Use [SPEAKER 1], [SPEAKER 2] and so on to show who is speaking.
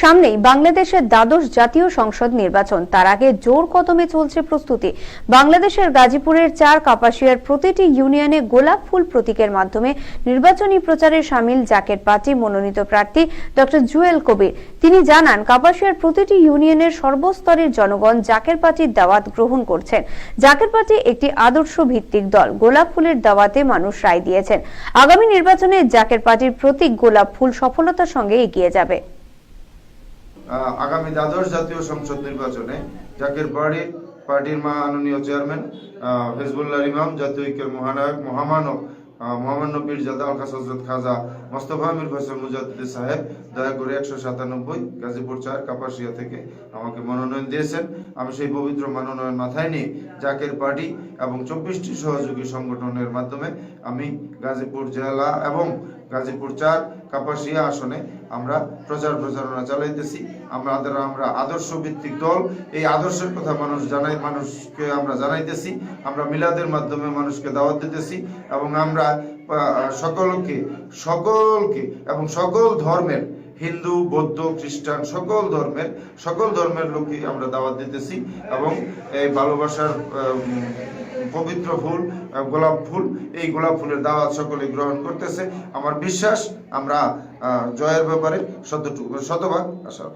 [SPEAKER 1] সামনেই বাংলাদেশের দ্বাদশ জাতীয় সংসদ নির্বাচন। তার আগে জোর কদমে চলছে প্রস্তুতি। বাংলাদেশের গাজীপুরের চার কাপাসিয়ার প্রতিটি ইউনিয়নে গোলাপ ফুল প্রতীকের মাধ্যমে নির্বাচনী প্রচারে সামিল জাকের পার্টি মনোনীত প্রার্থী ডক্টর জুয়েল কবির। তিনি জানান, কাপাসিয়ার প্রতিটি ইউনিয়নের সর্বস্তরের জনগণ জাকের পার্টির দাওয়াত গ্রহণ করছেন। জাকের পার্টি একটি আদর্শ ভিত্তিক দল। গোলাপ ফুলের দাওয়াতে মানুষ রায় দিয়েছেন। আগামী নির্বাচনে জাকের পার্টির প্রতীক গোলাপ ফুল সফলতার সঙ্গে এগিয়ে যাবে।
[SPEAKER 2] আগামী দ্বাদশ জাতীয় সংসদ নির্বাচনে জাকের পার্টির পার্টির মাননীয় চেয়ারম্যান হিজবুল্লাহ ইমাম জাতীয় ঐক্যের মহানায়ক মহামানব আহ, মহামান্য পীরজাদা আলকাস হজরত খাজা মোস্তফা আমির ফসল মুজাদ্দিদ সাহেব দয়া করে একশো সাতানব্বই গাজীপুর চার কাপাসিয়া থেকে আমাকে মনোনয়ন দিয়েছেন। আমি সেই পবিত্র মনোনয়ন মাথায় নিয়ে জাকের পার্টি এবং চব্বিশটি সহযোগী সংগঠনের মাধ্যমে আমি গাজীপুর জেলা এবং গাজীপুর চার, কাপাসিয়া আসনে আমরা প্রচার প্রচারণা চালাইতেছি। আমরা আমরা আদর্শ ভিত্তিক দল। এই আদর্শের কথা মানুষ জানাই মানুষকে আমরা জানাইতেছি। আমরা মিলাদের মাধ্যমে মানুষকে দাওয়াত দিতেছি এবং আমরা সকলকে সকলকে এবং সকল ধর্মের হিন্দু, বৌদ্ধ, খ্রিস্টান সকল ধর্মের সকল ধর্মের লোকই আমরা দাওয়াত দিতেছি এবং এই ভালোবাসার পবিত্র ফুল গোলাপ ফুল, এই গোলাপ ফুলের দাওয়াত সকলে গ্রহণ করতেছে। আমার বিশ্বাস, আমরা জয়ের ব্যাপারে শতটুকু, শতভাগ আশা